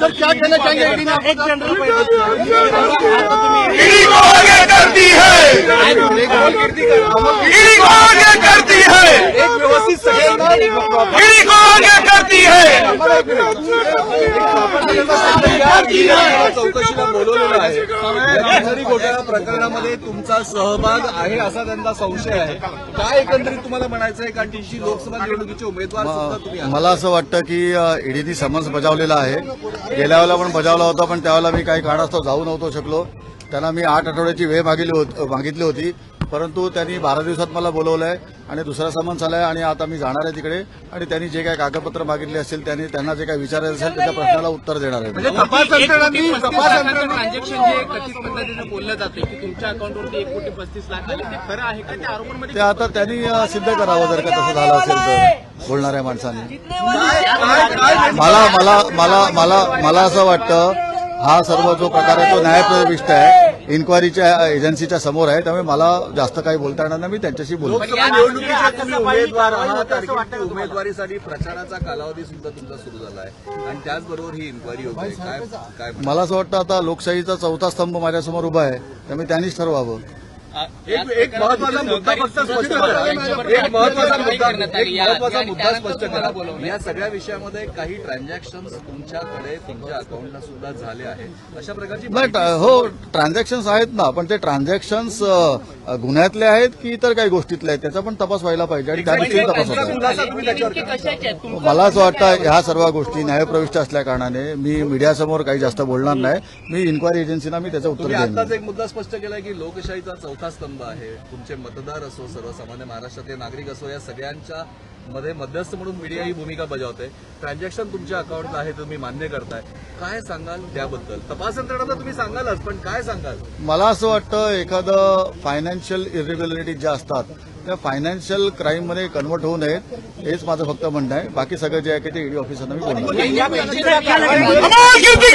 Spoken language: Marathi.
सर क्या कहना चाहेंगे ईडी ने एक करती है ईडी को आगे करती है एक व्यवस्थित करती है चौकशीला बोलवलेलं आहे तिजोरी घोटाळा प्रकरणामध्ये तुमचा सहभाग आहे असा त्यांना संशय आहे. काय एकंदरीत तुम्हाला म्हणायचं आहे? कारण टीशी लोकसभा निवडणुकीचे उमेदवार सुद्धा तुम्ही आहात. मला असं वाटतं की ईडीनी समन्स बजावलेला आहे. गेल्या वेळेला पण बजावला होता पण त्यावेळेला मी काही कारणास्तव जाऊ नव्हतो शकलो. त्यांना मी आठ आठवड्याची वेळ मागितली होत- मागितली होती. परंतु त्यांनी बारा दिवसात मला बोलवलं आहे आणि दुसरा समन्स आलाय आणि आता मी जाणार आहे तिकडे आणि त्यांनी जे काही कागदपत्र मागितले असतील त्यांनी त्यांना जे काही विचारायचं असेल त्याच्या प्रश्नाला उत्तर देणार आहे. म्हणजे तपास यंत्रणांनी तपास यंत्रणांनी ट्रान्झॅक्शन जे कथित पद्धतीने बोललं जाते की तुमच्या अकाउंटवरती एक कोटी पस्तीस लाख आले ते खरं आहे का? त्या आरोपांमध्ये ते आता त्यांनी सिद्ध करावं जर का तसं झालं असेल तर बोलणाऱ्या माणसांनी. मला मला मला मला मला असं वाटतं हा सर्व जो प्रकार आहे तो न्यायप्रविष्ट आहे इन्क्वायरीच्या एजन्सीच्या समोर आहे. त्यामुळे मला जास्त काही बोलता येणार नाही. मी त्यांच्याशी बोलतो ती उमेदवारीसाठी प्रचाराचा कालावधी सुद्धा तुमचा सुरू झाला आहे आणि त्याचबरोबर ही इन्क्वायरी होते. काय काय मला असं वाटतं आता लोकशाहीचा चौथा स्तंभ माझ्यासमोर उभा आहे. त्यामुळे त्यांनीच ठरवावं. एक एक महत्त्वाचा मुद्दा फक्त स्पष्ट करा. एक महत्त्वाचा मुद्दा एक महत्त्वाचा मुद्दा स्पष्ट करा. या सगळ्या विषयामध्ये काही ट्रान्झॅक्शन तुमच्याकडे तुमच्या अकाउंटला सुद्धा झाले आहेत. अशा प्रकारची हो ट्रान्झॅक्शन्स आहेत ना पण ते ट्रान्झॅक्शन्स गुन्ह्यातले आहेत की इतर काही गोष्टीतले आहेत? त्याचा पण तपास व्हायला पाहिजे आणि त्या दृष्टीने तपास मला असं वाटतं ह्या सर्व गोष्टी न्यायप्रविष्ट असल्या कारणाने मी मीडियासमोर काही जास्त बोलणार नाही. मी इन्क्वायरी एजन्सीना मी त्याचं उत्तर देईन. आताच एक मुद्दा स्पष्ट केलाय की लोकशाहीचा स्तंभ आहे. तुमचे मतदार असो सर्वसामान्य महाराष्ट्रातले नागरिक असो या सगळ्यांच्या मध्ये मध्यस्थ म्हणून मीडिया ही भूमिका बजावते. ट्रान्झॅक्शन तुमच्या अकाउंटला आहे तुम्ही मान्य करताय. काय सांगाल त्याबद्दल? तपास यंत्रणा तर तुम्ही सांगालच पण काय सांगाल? मला असं वाटतं एखादं फायनान्शियल इरेग्युलरिटी ज्या असतात त्या फायनान्शियल क्राईममध्ये कन्वर्ट होऊ नयेत हेच माझं फक्त म्हणणं आहे. बाकी सगळं जे आहे की ते ईडी ऑफिसरना मी गिरती